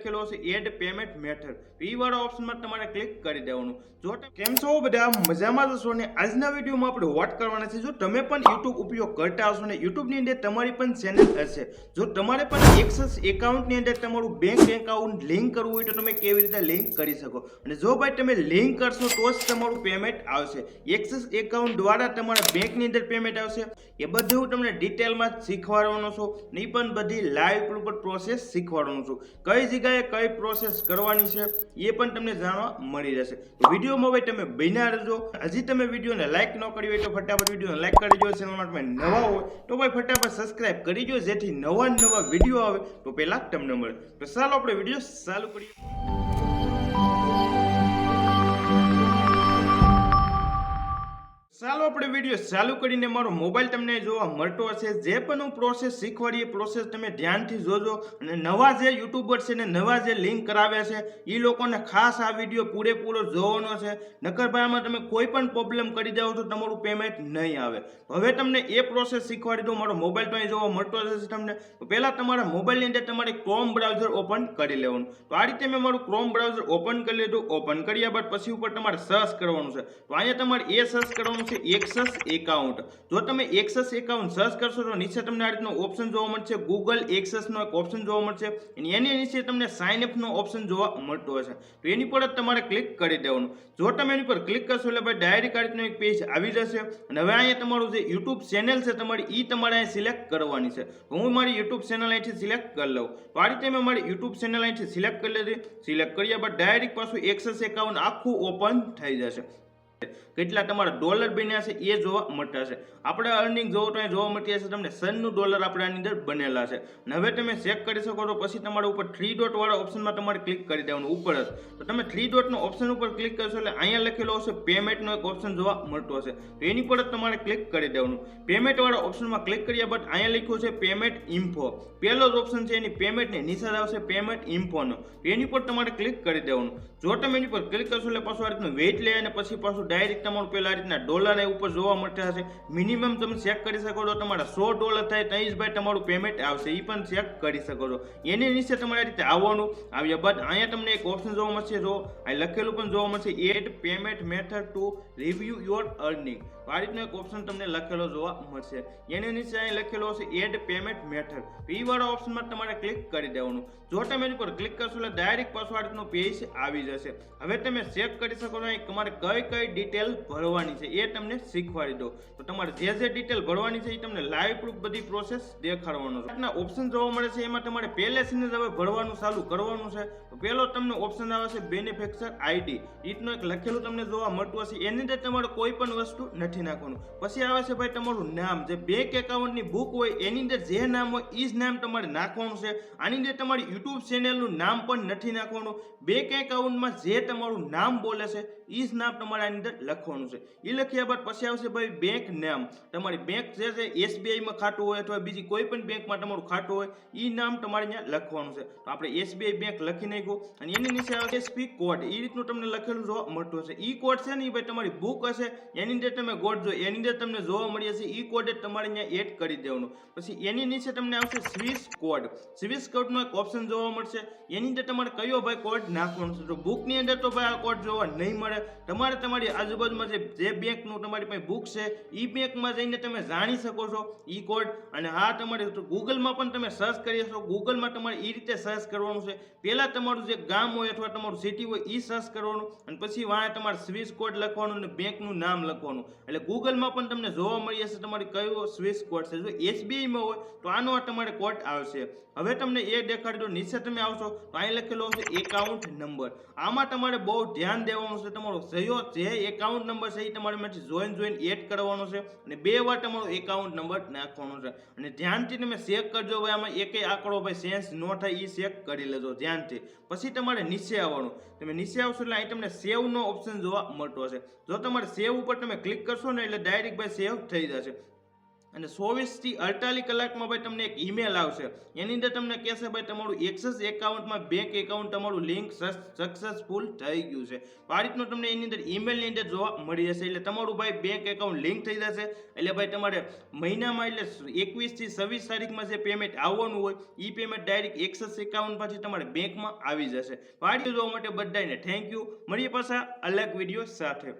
લખેલો છે add payment method. એ વાળા ઓપ્શનમાં તમારે ક્લિક કરી દેવાનું. જો કેમ છો બધા? મજામાં જશો ને? આજના વિડીયોમાં આપણે વોટ કરવાના છે જો તમે પણ યુટ્યુબ ઉપયોગ કરતા હશો ને યુટ્યુબની અંદર તમારી પણ ચેનલ હશે. જો તમારે પણ એક્સેસ એકાઉન્ટની અંદર તમારું બેંક એકાઉન્ટ લિંક કરવું હોય તો તમે કેવી રીતે લિંક કરી શકો? અને જો ભાઈ તમે લિંક કરશો તો જ તમારું પેમેન્ટ આવશે. એક્સેસ એકાઉન્ટ દ્વારા તમારા બેંકની અંદર પેમેન્ટ આવશે. એ બધું હું તમને ડિટેલમાં શીખવાડવાનો છું. ને પણ બધી લાઈવ ઉપર પ્રોસેસ શીખવાડવાનો છું. કઈ જગ્યાએ કઈ પ્રોસેસ કરવાની છે એ પણ તમને જાણવા મળી જશે વિડીયોમાં ભાઈ તમે બન્યા રહેજો. હજી તમે વિડીયોને લાઇક ન કરી હોય તો ફટાફટ વિડીયોને લાઇક કરી દો ચેનલમાં તમે નવા હોય તો ભાઈ ફટાફટ સબસ્ક્રાઇબ કરી દો જેથી નવા નવા વીડિયો આવે તો પહેલાં તમને મળે. તો ચાલો આપણે વીડિયો ચાલુ કરીએ. આપણે વીડિયો ચાલુ કરીને મારો મોબાઈલ તમને જોવા મળતો હશે. જે પણ હું પ્રોસેસ શીખવાડી એ પ્રોસેસ તમે ધ્યાનથી જોજો અને નવા જે યુટ્યુબર છે ને નવા જે લિંક કરાવે છે એ લોકોને ખાસ આ વીડિયો પૂરેપૂરો જોવાનો છે. નકર ભાઈ તમે કોઈ પણ પ્રોબ્લેમ કરી જાઓ તો તમારું પેમેન્ટ નહીં આવે. હવે તમને એ પ્રોસેસ શીખવાડી દઉં, મારો મોબાઈલ તો અહીં જોવા મળતો હશે તમને. તો પહેલાં તમારા મોબાઈલની અંદર તમારે ક્રોમ બ્રાઉઝર ઓપન કરી લેવાનું. તો આ રીતે મેં મારું ક્રોમ બ્રાઉઝર ઓપન કરી લીધું. ઓપન કર્યા બાદ પછી ઉપર તમારે સર્ચ કરવાનું છે. તો અહીંયા તમારે એ સર્ચ કરવાનું છે એક્સેસ એકાઉન્ટ. જો તમે એક્સેસ એકાઉન્ટ સર્ચ કરશો તો નીચે તમને આ રીતનો ઓપ્શન જોવા મળશે. ગૂગલ એક્સેસનો એક ઓપ્શન જોવા મળશે. અને એની નીચે તમને સાઇન અપનો ઓપ્શન જોવા મળતો હશે. તો એની પર જ તમારે ક્લિક કરી દેવાનું. જો તમે એની પર ક્લિક કરશો એટલે ભાઈ ડાયરેક્ટ આ રીતનો એક પેજ આવી જશે. અને હવે અહીંયા તમારું જે યુટ્યુબ ચેનલ છે તમારી એ તમારે અહીં સિલેક્ટ કરવાની છે. હું મારી યુટ્યુબ ચેનલ અહીંથી સિલેક્ટ કરી લઉં. તો આ રીતે મેં મારી યુટ્યુબ ચેનલ અહીંથી સિલેક્ટ કરી લીધી. સિલેક્ટ કર્યા બાદ ડાયરેક્ટ પાછું એક્સેસ એકાઉન્ટ આખું ઓપન થઈ જશે. કેટલા તમારા ડોલર બન્યા છે એ જોવા મળતા છે. આપણે અર્નિંગ જોવો તો અહીં જોવા મળતી હશે તમને સનનું ડોલર આપણે આની અંદર બનેલા છે. હવે તમે ચેક કરી શકો છો પછી તમારે ઉપર થ્રી ડોટ વાળા ઓપ્શનમાં તમારે ક્લિક કરી દેવાનું ઉપર જ. તો તમે થ્રી ડોટનો ઓપ્શન ઉપર ક્લિક કરશો એટલે અહીંયા લખેલો હશે પેમેન્ટનો એક ઓપ્શન જોવા મળતો હશે. તો એની પર જ તમારે ક્લિક કરી દેવાનું. પેમેન્ટ વાળા ઓપ્શનમાં ક્લિક કર્યા બાદ અહીંયા લખ્યું છે પેમેન્ટ ઇન્ફો પહેલો જ ઓપ્શન છે એની પેમેન્ટની નિશાન આવશે પેમેન્ટ ઇન્ફોનો એની પર તમારે ક્લિક કરી દેવાનું. જો તમે એની પર ક્લિક કરશો એટલે પાછું આ રીતનું વેઇટ લે અને પછી પાછું ડાયરેક્ટ તમારું પેલા આ રીતના ડોલર એ ઉપર જોવા મળતા હશે. મિનિમમ તમે ચેક કરી શકો છો, તમારા સો ડોલર થાય ત્યાં જ ભાઈ તમારું પેમેન્ટ આવશે. એ પણ ચેક કરી શકો છો. એની નીચે તમારે આ રીતે આવવાનું. આવ્યા બાદ અહીંયા તમને એક ઓપ્શન જોવા મળશે. જો અહીં લખેલું પણ જોવા મળશે add payment method to review your earning આ રીતનો એક ઓપ્શન તમને લખેલો જોવા મળશે. એની નીચે અહીં લખેલો હશે એડ પેમેન્ટ મેથડ એ વાળા ઓપ્શનમાં તમારે ક્લિક કરી દેવાનું. જો તમે એની પર ક્લિક કરશો એટલે ડાયરેક્ટ પાછું આ રીતનું પેજ આવી જશે. હવે તમે ચેક કરી શકો છો તમારે કઈ કઈ ડિટેલ ભરવાની છે, એ તમને શીખવાડી દો તો તમારે જે જે ડિટેલ ભરવાની છે, એ તમને લાઈવ પ્રૂફ બધી પ્રોસેસ દેખાડવાનો છે. ના ઓપ્શન જોવા મળે છે, એમાં તમારે પહેલેથી જ હવે ભરવાનું ચાલુ કરવાનું છે. તો પહેલો તમને ઓપ્શન આવે છે બેનિફેક્ચર આઈડી ઈટનું એક લખેલું તમને જોવા મળતું હશે. એની અંદર તમારે કોઈ પણ વસ્તુ નથી નાખવાનું. પછી આવે છે ભાઈ તમારું નામ. જે બેંક એકાઉન્ટની બુક હોય, એની અંદર જે નામ હોય એ જ નામ તમારે નાખવાનું છે. આની અંદર તમારી યુટ્યુબ ચેનલનું નામ પણ નથી નાખવાનું. બેંક એકાઉન્ટમાં જે તમારું નામ બોલે છે એ જ નામ તમારે આની અંદર લખવાનું છે. એ લખ્યા બાદ પછી આવશે ભાઈ બેંક નામ. તમારી બેંક જે છે એસબીઆઈમાં ખાતું હોય અથવા બીજી કોઈ પણ બેંકમાં તમારું ખાતું હોય એ નામ તમારે અહીંયા લખવાનું છે. તો આપણે એસબીઆઈ બેંક લખી નાખ્યું અને એની નીચે આવે એસપી કોડ એ રીતનું તમને લખેલું જોવા મળતું હશે. એ કોડ છે ને એ ભાઈ તમારી બુક હશે, એની અંદર તમે કોડ જો, એની અંદર તમને જોવા મળી હશે એ કોડ તમારે અહીંયા એડ કરી દેવાનું. પછી એની નીચે તમને આવશે સ્વિસ કોડ સ્વિસ કોડનો એક ઓપ્શન જોવા મળશે. એની અંદર તમારે કયો ભાઈ કોડ નાખવાનો છે? તો બુકની અંદર તો ભાઈ આ કોડ જોવા નહીં મળે. તમારે તમારી આજુબાજુમાં જે જે બેંકનું તમારી પાસે બુક છે એ બેંકમાં જઈને તમે જાણી શકો છો ઈ કોડ અને હા તમારે ગૂગલમાં પણ તમે સર્ચ કરી શકો. ગૂગલમાં તમારે એ રીતે સર્ચ કરવાનું છે. પહેલાં તમારું જે ગામ હોય અથવા તમારું સિટી હોય એ સર્ચ કરવાનું. અને પછી વાંહે તમારે સ્વિસ કોડ લખવાનું અને બેંકનું નામ લખવાનું. એટલે ગૂગલમાં પણ તમને જોવા મળી જશે તમારી કયો સ્વિસ કોડ છે. જો એસબીઆઈમાં હોય, તો આનો આ તમારે કોડ આવશે. હવે તમને એ દેખાડી દો નીચે તમે આવશો, તો અહીં લખેલો છે એકાઉન્ટ નંબર આમાં તમારે બહુ ધ્યાન દેવાનું છે. તમારો સહયોગ જે એકાઉન્ટ નંબર છે એ તમારે માંથી જોઈન જોઈન એડ કરવાનો છે અને બે વાર તમારો એકાઉન્ટ નંબર નાખવાનો છે. અને ધ્યાનથી તમે ચેક કરજો, ભાઈ, આમાં એકેય આંકડો ભાઈ સેન્સ ન થાય એ ચેક કરી લેજો ધ્યાનથી. પછી તમારે નીચે આવવાનું. તમે નીચે આવશો એટલે અહીં તમને સેવનો ઓપ્શન જોવા મળતો હશે. જો તમારે સેવ ઉપર તમે ક્લિક કરશો ને એટલે ડાયરેક્ટ ભાઈ સેવ થઈ જશે. અને ચોવીસથી અડતાલીસ કલાકમાં ભાઈ તમને એક ઈમેલ આવશે. એની અંદર તમને કહેશે ભાઈ, તમારું એક્સેસ એકાઉન્ટમાં બેંક એકાઉન્ટ તમારું લિંક સક્સેસફુલ થઈ ગયું છે. તો તમને એની અંદર ઈમેલની અંદર જોવા મળી જશે. એટલે તમારું ભાઈ બેંક એકાઉન્ટ લિંક થઈ જશે. એટલે ભાઈ તમારે મહિનામાં એટલે એકવીસથી છવ્વીસ તારીખમાં જે પેમેન્ટ આવવાનું હોય એ પેમેન્ટ ડાયરેક્ટ એક્સેસ એકાઉન્ટ પાછી તમારે બેંકમાં આવી જશે. તો જોવા માટે બધાને થેન્ક યુ મળીએ પાછા અલગ વીડિયો સાથે.